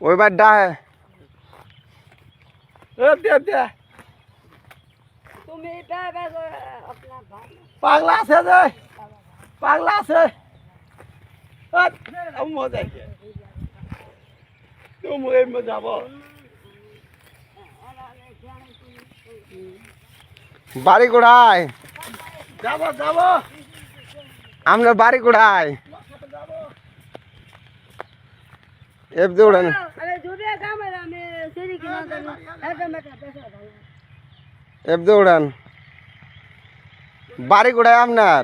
ওই বার ডা পাগলা আছে যে পাগলা আছে যাব বাড়ি কোড়ায় আমরা বাড়ি কোড়ায় এব বাড়ি কোড়ায় আপনার?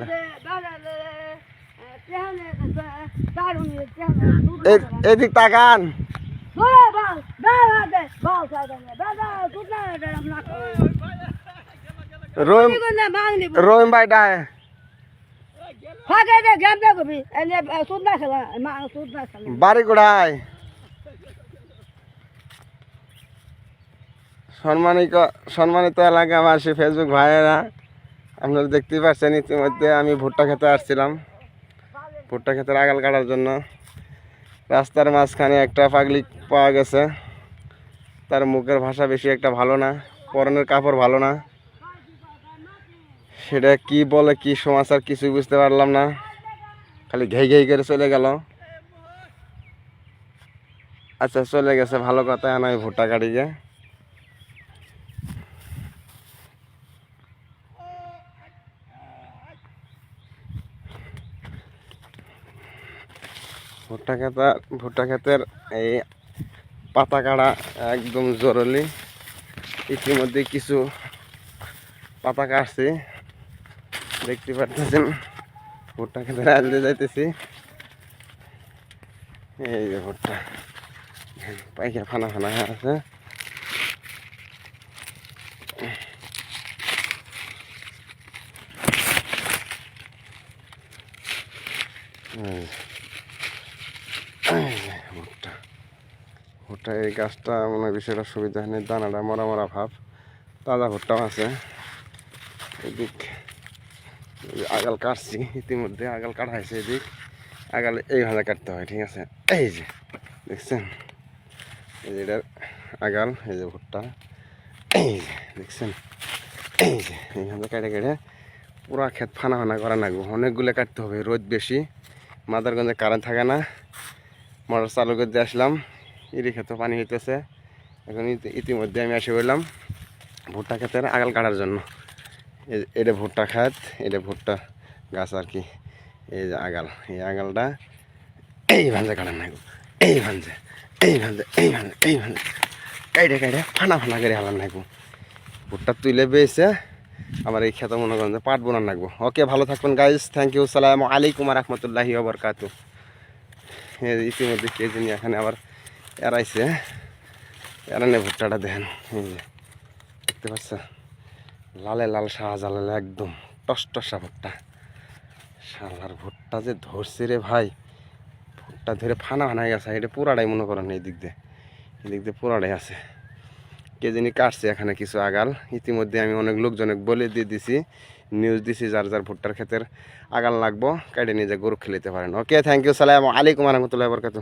এদিক তাকান। বাবা বাবা বাবা বাবা বাবা বাবা বাবা বাবা রহিম ভাই সম্মানিত এলাকাবাসী ফেসবুক ভাইয়েরা আপনারা দেখতেই পাচ্ছেন ইতিমধ্যে আমি ভুট্টা খেতে আসছিলাম। ভুট্টা খেতের আগাল কাটার জন্য। রাস্তার মাঝখানে একটা পাগলি পাওয়া গেছে। তার মুখের ভাষা বেশি একটা ভালো না পরনের কাপড় ভালো না। সেটা কি বলে, কি সমাচার কিছুই বুঝতে পারলাম না। খালি ঘেই ঘেই করে চলে গেল। আচ্ছা চলে গেছে, ভালো কথা নয় ভুট্টা কাটিয়ে ভুট্টা খেতা, ভুট্টা ক্ষেতের এই পাতা কাটা একদম জরুরি। ইতিমধ্যে কিছু পাতা কাটছি। দেখতে পারতেছেন। ভুট্টা খেতে আলতে যাইতেছি। এই যে ভুট্টা। পাইকা ফানা ফানা আছে। ভুট্টা। ভুট্টা, এই গাছটা মনে হয় বিষয়টা সুবিধা হয়নি। দানাটা মরা মরা ভাব। তাজা ভুট্টাও আছে। এদিক আগাল কাটছি, ইতিমধ্যে আগাল কাটা হয়েছে এদিক। আগাল এইভাবে কাটতে হয়, ঠিক আছে? এই যে, দেখছেন? এই যে এটার আগাল, এই যে ভুট্টা। এই যে, দেখছেন? এই যে, এইভাবে কেটে কেটে পুরা ক্ষেত ফানা ফানা করা লাগবে। অনেকগুলো কাটতে হবে, রোদ বেশি। মাদারগঞ্জে কারেন্ট থাকে না। মোটর চালু করে দিয়ে আসলাম। ইরি ক্ষেতে পানি হইতেছে। এখন ইতিমধ্যে আমি এসে বললাম ভুট্টা ক্ষেতের আগাল কাটার জন্য। এটা ভুট্টা খাত, এটা ভুট্টা গাছ আর কি। এই যে আগাল, এই আগালটা এই ভাঞ্জে কাটার নাগো এই ভাঞ্জে এই ভাঞ্জে এই ভাঞ্জে এই ভাঞ্জে। কাইডে কাইডে ফানা ফানা করে হালার নাগো ভুট্টা তুলে বেয়েছে আমার এই খেতে মনে করেন যে পাট বোনার নাগবো ওকে, ভালো থাকবেন গাইজ থ্যাংক ইউ সালাম আলাইকুম রহমতুল্লাহি যে ইতিমধ্যে কে জানি এখানে আবার এড়াইছে, এড়ানে ভুট্টাটা দেখেন দেখতে পাচ্ছেন? লালে লাল শাহজালাল একদম টস টসা ভুট্টা শালার ভুট্টা যে ধরছে রে ভাই, ভুট্টা ধরে ফানা ফানা গেছে। এটা পুরাটাই মনে করেন এই দিক দিয়ে। এই দিক দিয়ে পুরাটাই আছে। কে জানি কাটছে এখানে কিছু আগাল। ইতিমধ্যে আমি অনেক লোকজনক বলে দিয়ে দিছি নিউজ দিছি যার যার ভুট্টার ক্ষেতের আগাল লাগবো, কেটে নিয়ে যে গরু খেলিতে পারেন। ওকে থ্যাংক ইউ সালাম আলাইকুম রহমতুল্লাহ বরকাত